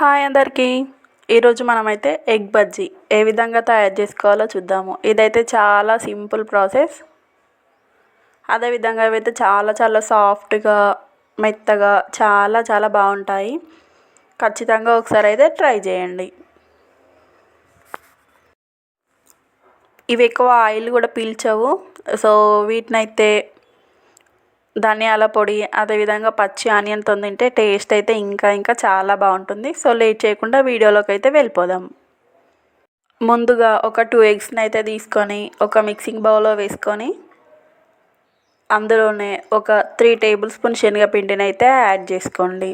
Hi అందరికీ. ఈరోజు మనమైతే ఎగ్ బజ్జీ ఏ విధంగా తయారు చేసుకోవాలో చూద్దాము. ఇదైతే చాలా సింపుల్ ప్రాసెస్. అదేవిధంగా ఇవైతే చాలా చాలా సాఫ్ట్గా మెత్తగా చాలా చాలా బాగుంటాయి. ఖచ్చితంగా ఒకసారి అయితే ట్రై చేయండి. ఇవి ఎక్కువ ఆయిల్ కూడా పీల్చవు. సో వీటినైతే ధనియాల పొడి అదేవిధంగా పచ్చి ఆనియన్తో తింటే టేస్ట్ అయితే ఇంకా ఇంకా చాలా బాగుంటుంది. సో లేట్ చేయకుండా వీడియోలోకి అయితే వెళ్ళిపోదాం. ముందుగా ఒక టూ ఎగ్స్ని అయితే తీసుకొని ఒక మిక్సింగ్ బౌల్లో వేసుకొని అందులోనే ఒక త్రీ టేబుల్ స్పూన్ శనగపిండిని అయితే యాడ్ చేసుకోండి.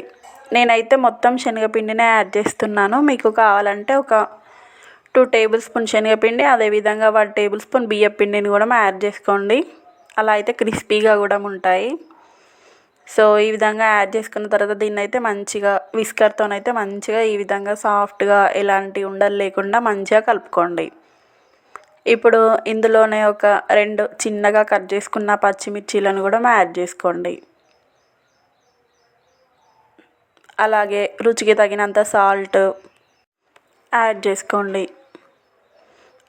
నేనైతే మొత్తం శనగపిండినే యాడ్ చేస్తున్నాను. మీకు కావాలంటే ఒక టూ టేబుల్ స్పూన్ శనగపిండి అదేవిధంగా వన్ టేబుల్ స్పూన్ బియ్యపిండిని కూడా యాడ్ చేసుకోండి. అలా అయితే క్రిస్పీగా కూడా ఉంటాయి. సో ఈ విధంగా యాడ్ చేసుకున్న తర్వాత దీన్ని అయితే మంచిగా విస్కర్తోనైతే మంచిగా ఈ విధంగా సాఫ్ట్గా ఎలాంటి ఉండలు లేకుండా మంచిగా కలుపుకోండి. ఇప్పుడు ఇందులోనే ఒక రెండు చిన్నగా కట్ చేసుకున్న పచ్చిమిర్చీలను కూడా యాడ్ చేసుకోండి. అలాగే రుచికి తగినంత సాల్ట్ యాడ్ చేసుకోండి.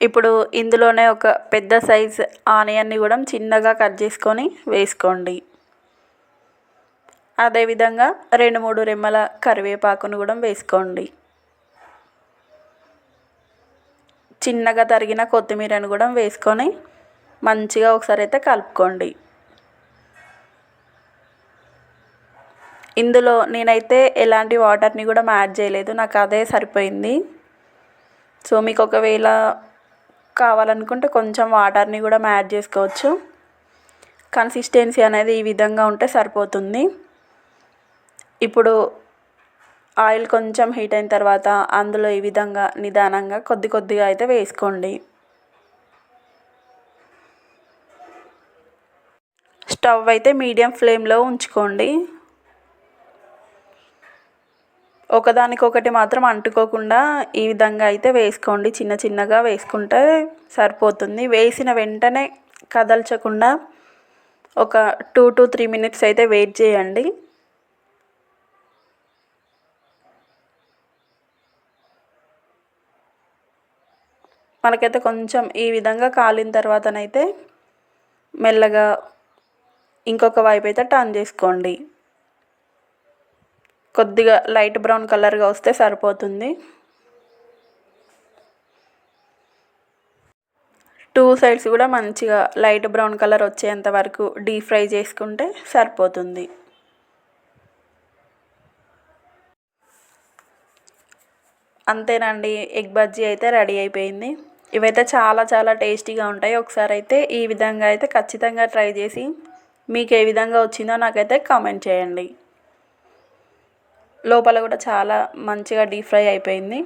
ఇప్పుడు ఇందులోనే ఒక పెద్ద సైజ్ ఆనియన్ని కూడా చిన్నగా కట్ చేసుకొని వేసుకోండి. అదేవిధంగా రెండు మూడు రెమ్మల కరివేపాకును కూడా వేసుకోండి. చిన్నగా తరిగిన కొత్తిమీరను కూడా వేసుకొని మంచిగా ఒకసారి అయితే కలుపుకోండి. ఇందులో నేనైతే ఎలాంటి వాటర్ని కూడా యాడ్ చేయలేదు నాకు అదే సరిపోయింది. సో మీకు ఒకవేళ కావాలనుకుంటే కొంచెం వాటర్ని కూడా యాడ్ చేసుకోవచ్చు. కన్సిస్టెన్సీ అనేది ఈ విధంగా ఉంటే సరిపోతుంది. ఇప్పుడు ఆయిల్ కొంచెం హీట్ అయిన తర్వాత అందులో ఈ విధంగా నిదానంగా కొద్ది కొద్దిగా అయితే వేసుకోండి. స్టవ్ అయితే మీడియం ఫ్లేమ్లో ఉంచుకోండి. ఒకదానికొకటి మాత్రం అంటుకోకుండా ఈ విధంగా అయితే వేసుకోండి. చిన్న చిన్నగా వేసుకుంటే సరిపోతుంది. వేసిన వెంటనే కదల్చకుండా ఒక టూ టు త్రీ మినిట్స్ అయితే వెయిట్ చేయండి. మనకైతే కొంచెం ఈ విధంగా కాలిన తర్వాతనైతే మెల్లగా ఇంకొక వైపు అయితే టర్న్ చేసుకోండి. కొద్దిగా లైట్ బ్రౌన్ కలర్గా వస్తే సరిపోతుంది. టూ సైడ్స్ కూడా మంచిగా లైట్ బ్రౌన్ కలర్ వచ్చేంత వరకు డీప్ ఫ్రై చేసుకుంటే సరిపోతుంది. అంతేనండి ఎగ్ బజ్జీ అయితే రెడీ అయిపోయింది. ఇవైతే చాలా చాలా టేస్టీగా ఉంటాయి. ఒకసారి అయితే ఈ విధంగా అయితే ఖచ్చితంగా ట్రై చేసి మీకు ఏ విధంగా వచ్చిందో నాకైతే కామెంట్ చేయండి. లోపల కూడా చాలా మంచిగా డీప్ ఫ్రై అయిపోయింది.